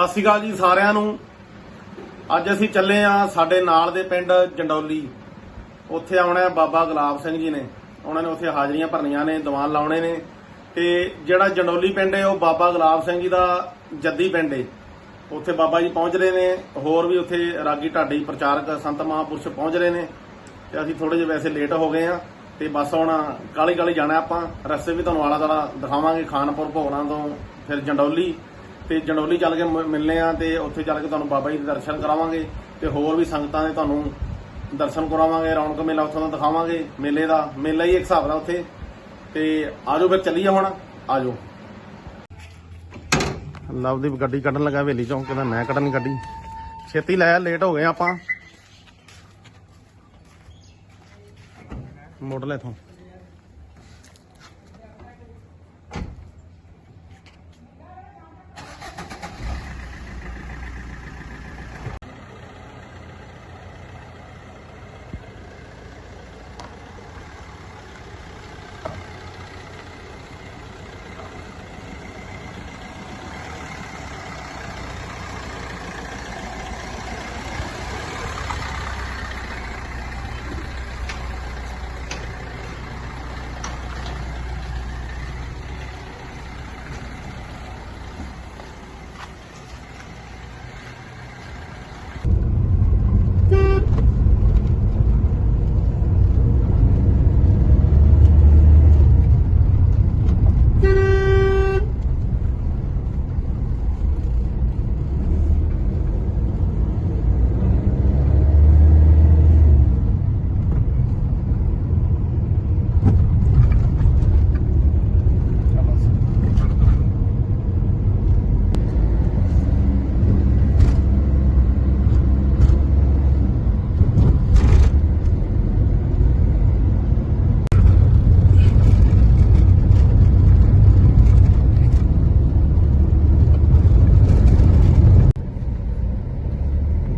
ਸਤਿ ਸ਼੍ਰੀ ਅਕਾਲ ਜੀ ਸਾਰਿਆਂ ਨੂੰ। ਅੱਜ ਅਸੀਂ ਚੱਲੇ ਆ ਸਾਡੇ ਨਾਲ ਦੇ ਪਿੰਡ ਜੰਡੌਲੀ। ਉੱਥੇ ਆਉਣਾ ਹੈ ਬਾਬਾ ਗੁਲਾਬ ਸਿੰਘ ਜੀ ਨੇ। ਉਹਨਾਂ ਨੇ ਉੱਥੇ ਹਾਜ਼ਰੀਆਂ ਭਰਨੀਆਂ ਨੇ, ਦੀਵਾਨ ਲਾਉਣੇ ਨੇ। ਤੇ ਜਿਹੜਾ ਜੰਡੌਲੀ ਪਿੰਡ ਹੈ, ਉਹ ਬਾਬਾ ਗੁਲਾਬ ਸਿੰਘ ਜੀ ਦਾ ਜੱਦੀ ਪਿੰਡ ਹੈ। ਉੱਥੇ ਬਾਬਾ ਜੀ ਪਹੁੰਚ ਰਹੇ ਨੇ। ਹੋਰ ਵੀ ਉੱਥੇ ਰਾਗੀ ਢਾਡੀ ਪ੍ਰਚਾਰਕ ਸੰਤ ਮਹਾਂਪੁਰਸ਼ ਪਹੁੰਚ ਰਹੇ ਨੇ। ਤੇ ਅਸੀਂ ਥੋੜੇ ਜਿਹੇ ਵੈਸੇ ਲੇਟ ਹੋ ਗਏ ਆ। ਤੇ ਬਸ ਹੁਣ ਕਾਲੀ ਕਾਲੀ ਜਾਣਾ ਆਪਾਂ। ਰਸਤੇ ਵੀ ਤੁਹਾਨੂੰ ਆਲਾ ਦਾਲਾ ਦਿਖਾਵਾਂਗੇ। ਖਾਨਪੁਰ, ਭੋਗਣਾ ਤੋਂ, ਫਿਰ ਜੰਡੌਲੀ। ਤੇ ਜੰਡੋਲੀ ਚੱਲ ਕੇ ਮ- ਮਿਲਨੇ ਆ ਤੇ ਉੱਥੇ ਚੱਲ ਕੇ ਤੁਹਾਨੂੰ ਬਾਬਾ ਜੀ ਦੇ ਦਰਸ਼ਨ ਕਰਾਵਾਂਗੇ ਤੇ ਹੋਰ ਵੀ ਸੰਗਤਾਂ ਦੇ ਤੁਹਾਨੂੰ ਦਰਸ਼ਨ ਕਰਾਵਾਂਗੇ, ਰੌਣਕ ਮੇਲਾ ਉੱਥੋਂ ਦਾ ਦਿਖਾਵਾਂਗੇ, ਮੇਲੇ ਦਾ, ਮੇਲਾ ਹੀ ਇੱਕ ਹਿਸਾਬ ਨਾਲ ਉੱਥੇ। ਤੇ ਆਜੋ ਫਿਰ ਚੱਲੀਏ ਹੁਣ, ਆਜੋ। ਲਵਦੀਪ ਗੱਡੀ ਕੱਢਣ ਲੱਗਾ, ਹਵੇਲੀ ਚੌਂਕ, ਕਹਿੰਦਾ ਮੈਂ ਕੱਢਣੀ ਗੱਡੀ। ਛੇਤੀ ਲੈ ਲੇਟ ਹੋ ਗਏ ਆਪਾਂ। ਮੋੜ ਲੈ ਇਥੋਂ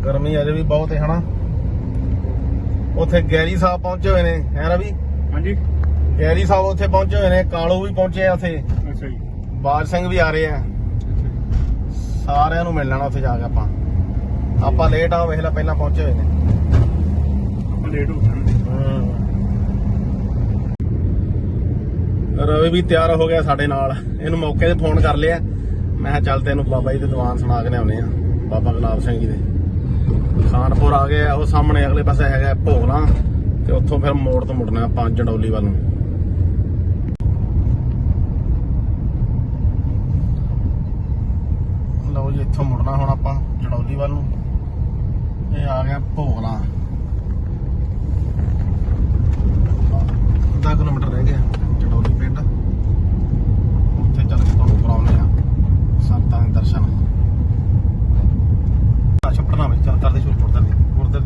ਗਰਮੀ ਅਜੇ ਵੀ ਬਹੁਤ ਹੈ ਹਨਾ? ਉੱਥੇ ਗੈਰੀ ਸਾਹਿਬ ਪਹੁੰਚੇ ਹੋਏ ਨੇ ਹੈ ਰਵੀ? ਹਾਂਜੀ। ਗੈਰੀ ਸਾਹਿਬ ਉੱਥੇ ਪਹੁੰਚੇ ਹੋਏ ਨੇ ਕਾਲੂ ਵੀ ਪਹੁੰਚੇ ਆ ਉੱਥੇ। ਅੱਛਾ ਜੀ। ਬਾਜ ਸਿੰਘ ਵੀ ਆ ਰਹੇ ਆ। ਸਾਰਿਆਂ ਨੂੰ ਮਿਲ ਲੈਣਾ ਉੱਥੇ ਜਾ ਕੇ ਆਪਾਂ। ਆਪਾਂ ਲੇਟ ਆ ਵੇਖ ਲੈ ਪਹਿਲਾਂ ਪਹੁੰਚੇ ਹੋਏ ਨੇ। ਆਪਾਂ ਲੇਟ ਹੋ ਗਏ ਰਵੀ ਵੀ ਤਿਆਰ ਹੋ ਗਿਆ ਸਾਡੇ ਨਾਲ। ਇਹਨੂੰ ਮੌਕੇ ਤੇ ਫੋਨ ਕਰ ਲਿਆ। ਮੈਂ ਕਿਹਾ ਚੱਲ ਤੈਨੂੰ ਬਾਬਾ ਜੀ ਦੇ ਦੀਵਾਨ ਸੁਣਾ ਕੇ ਲਿਆਉਣੇ ਆ ਬਾਬਾ ਗੁਲਾਬ ਸਿੰਘ ਜੀ ਦੇ। ਖਾਨਪੁਰ ਆ ਗਏ, ਉਹ ਸਾਹਮਣੇ ਅਗਲੇ ਪਾਸੇ ਹੈਗਾ ਭੋਗਲਾ, ਤੇ ਉੱਥੋਂ ਫਿਰ ਮੋੜ ਤੋਂ ਮੁੜਨਾ ਆਪਾਂ ਜੰਡੌਲੀ ਵੱਲ ਨੂੰ। ਲਓ ਜੀ, ਇੱਥੋਂ ਮੁੜਨਾ ਹੁਣ ਆਪਾਂ ਜੰਡੌਲੀ ਵੱਲ ਨੂੰ। ਇਹ ਆ ਗਿਆ ਭੋਗਲਾ ਅੱਧਾ ਕਿਲੋਮੀਟਰ ਰਹਿ ਗਿਆ ਜਟੌਲੀ ਪਿੰਡ ਉੱਥੇ ਚੱਲ ਕੇ ਤੁਹਾਨੂੰ ਕਰਾਉਣੇ ਆ ਸੰਤਾਂ ਦੇ ਦਰਸ਼ਨ ਆ ਛੱਪੜਨਾ ਵਿੱਚ ਚੱਲ ਕਰਦੇ ਸ਼ੁਰੂ ਕਰਦੇ ਕਰਦੇ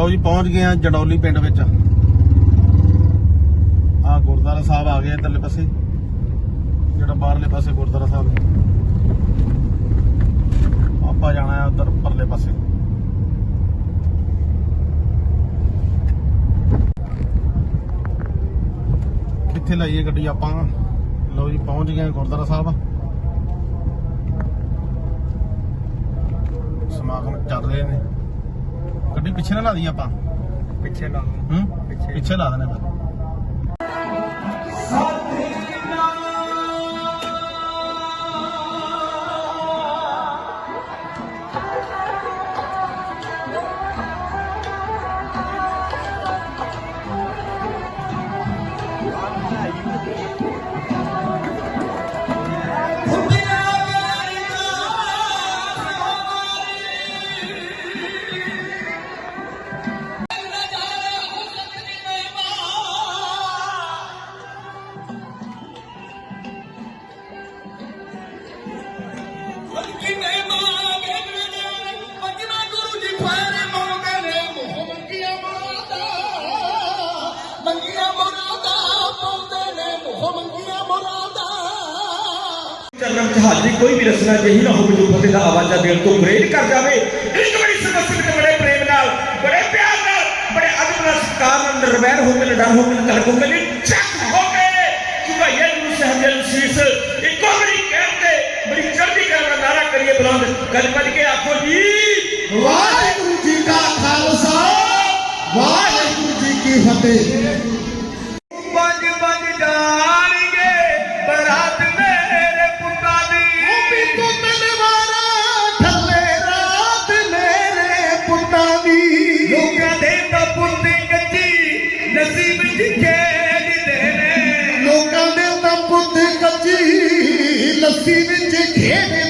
ਲਓ ਜੀ, ਪਹੁੰਚ ਗਏ ਆ ਜਡੌਲੀ ਪਿੰਡ ਵਿੱਚ। ਆ ਗੁਰਦੁਆਰਾ ਸਾਹਿਬ ਆ ਗਏ ਇੱਧਰਲੇ ਪਾਸੇ। ਜਿਹੜਾ ਬਾਹਰਲੇ ਪਾਸੇ ਗੁਰਦੁਆਰਾ ਸਾਹਿਬ ਆਪਾਂ ਜਾਣਾ ਹੈ ਉਧਰ ਪਰਲੇ ਪਾਸੇ। ਕਿੱਥੇ ਲਾਈਏ ਗੱਡੀ ਆਪਾਂ? ਲਓ ਜੀ, ਪਹੁੰਚ ਗਏ ਹਾਂ ਗੁਰਦੁਆਰਾ ਸਾਹਿਬ। ਸਮਾਗਮ ਚੱਲ ਰਹੇ ਨੇ। ਗੱਡੀ ਪਿੱਛੇ ਨਾ ਲਾ ਦਈਏ ਆਪਾਂ। ਪਿੱਛੇ ਲਾ ਹੂੰ? ਪਿੱਛੇ। ਪਿੱਛੇ ਲਾ ਦੇਣੇ ਫਿਰ। ਕਰਮ ਚ ਹਾਜ਼ਰੀ ਕੋਈ ਵੀ ਰਸਨਾ ਜਹੀ ਨਾ ਹੋਵੇ ਜੋ ਫਤਿਹ ਦਾ ਆਵਾਜ਼ਾ ਦੇਣ ਤੋਂ ਪ੍ਰੇਰਿਤ ਕਰ ਜਾਵੇ ਇੱਕ ਵਾਰੀ ਬੜੀ ਸਮਰਪਿਤ ਬੜੇ ਪ੍ਰੇਮ ਨਾਲ ਬੜੇ ਪਿਆਰ ਨਾਲ ਬੜੇ ਅਦਬ ਨਾਲ ਸਤਿਕਾਰ ਨਾਲ ਨਿਰਵੈਰ ਹੋ ਕੇ ਲੜਾ ਹੋ ਕੇ ਕਲਕ ਹੋ ਕੇ ਚੱਕ ਹੋ ਕੇ ਜੁਬਾਇਲ ਨੂੰ ਸਹਜਲ ਸੀਸ ਇੱਕੋ ਵਾਰੀ ਕਹਿੰਦੇ ਬੜੀ ਚੜ੍ਹਦੀ ਕਲਾ ਦਾ ਨਾਰਾ ਕਰੀਏ ਬੁਲੰਦ ਗੱਲ ਪੜ ਕੇ ਆਖੋ ਜੀ ਵਾਹਿਗੁਰੂ ਜੀ ਕਾ ਖਾਲਸਾ ਵਾਹਿਗੁਰੂ ਜੀ ਕੀ ਫਤਿਹ feeling, they hate him.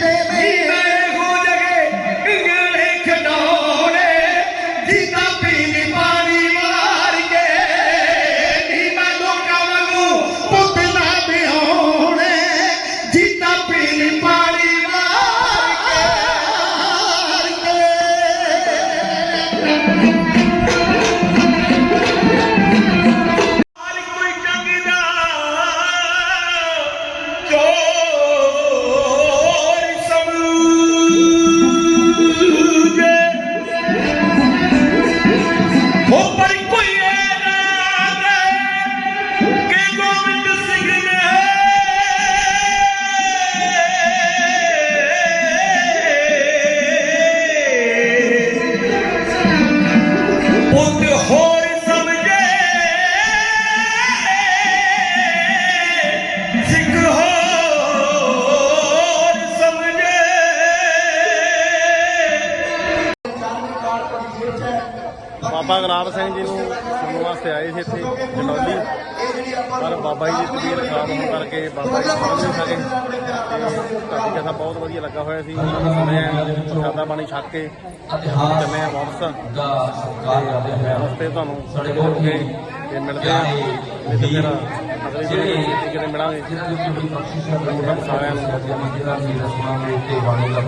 ਬਾਬਾ ਗੁਲਾਬ ਸਿੰਘ ਜੀ ਨੂੰ ਸੁਣਨ ਵਾਸਤੇ ਆਏ ਸੀ ਇੱਥੇ ਜਨੌਲੀ। ਪਰ ਬਾਬਾ ਜੀ ਦੀ ਤਬੀਅਤ ਖਰਾਬ ਹੋਣ ਕਰਕੇ ਬਾਬਾ ਜੀ ਪਹੁੰਚ ਨਹੀਂ ਸਕੇ। ਤੇ ਤੁਹਾਡੀ ਕਥਾ ਬਹੁਤ ਵਧੀਆ ਲੱਗਾ ਹੋਇਆ ਸੀ। ਸੁਣਿਆ ਪ੍ਰਸ਼ਾਦਾ ਪਾਣੀ ਛੱਕ ਕੇ ਚੱਲੇ ਆ ਵਾਪਸ। ਰਸਤੇ ਤੁਹਾਨੂੰ ਸਾਡੇ ਕੋਲ ਤੇ ਮਿਲਦੇ ਆ ਨਹੀਂ ਤਾਂ ਫਿਰ ਅਗਲੀ ਜਿਹੜੇ ਕਿਤੇ ਮਿਲਾਂਗੇ। ਹੈ ਉਹਨਾਂ ਸਾਰਿਆਂ ਨੂੰ। ਜਿਹੜਾ ਵੀ ਰਸਮਾਂ ਦੇ ਉੱਤੇ ਬਾਣੀ ਦਾ